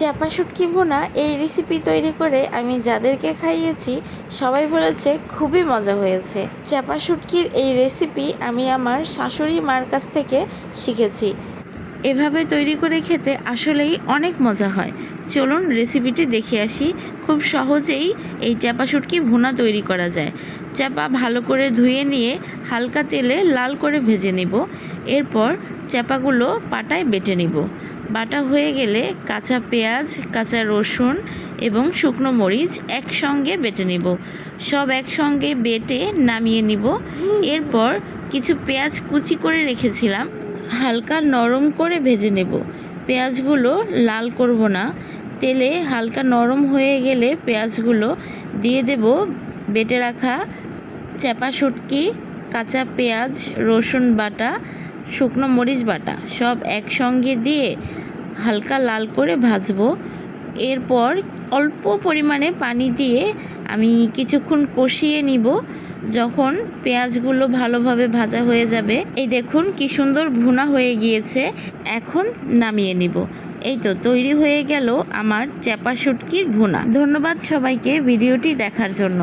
চাপা শুটকি ভুনা এই রেসিপি তৈরি করে আমি যাদেরকে খাইয়েছি, সবাই বলেছে খুবই মজা হয়েছে। চাপা শুটকির এই রেসিপি আমি আমার শাশুড়ি মার কাছ থেকে শিখেছি। এভাবে তৈরি করে খেতে আসলেই অনেক মজা হয়। চলুন রেসিপিটি দেখে আসি। খুব সহজেই এই চাপা শুটকি ভুনা তৈরি করা যায়। চাপা ভালো করে ধুয়ে নিয়ে হালকা তেলে লাল করে ভেজে নেব। এরপর চাপাগুলো পাটায় বেটে নিব। বাটা হয়ে গেলে কাঁচা পেঁয়াজ, কাঁচা রসুন এবং শুকনো মরিচ একসঙ্গে বেটে নিব। সব একসঙ্গে বেটে নামিয়ে নিব। এরপর কিছু পেঁয়াজ কুচি করে রেখেছিলাম। হালকা নরম করে ভেজে নেব। পেঁয়াজগুলো লাল করব না। তেলে হালকা নরম হয়ে গেলে পেঁয়াজগুলো দিয়ে দেব। বেটে রাখা চাপা শুটকি, কাঁচা পেঁয়াজ, রসুন বাটা, শুকনো মরিচ বাটা সব একসঙ্গে দিয়ে হালকা লাল করে ভাজবো। এরপর অল্প পরিমাণে পানি দিয়ে আমি কিছুক্ষণ কষিয়ে নিব যখন পেঁয়াজগুলো ভালোভাবে ভাজা হয়ে যাবে। এই দেখুন কি সুন্দর ভুনা হয়ে গিয়েছে। এখন নামিয়ে নিব। এই তো তৈরি হয়ে গেল আমার চ্যাপা শুটকির ভুনা। ধন্যবাদ সবাইকে ভিডিওটি দেখার জন্য।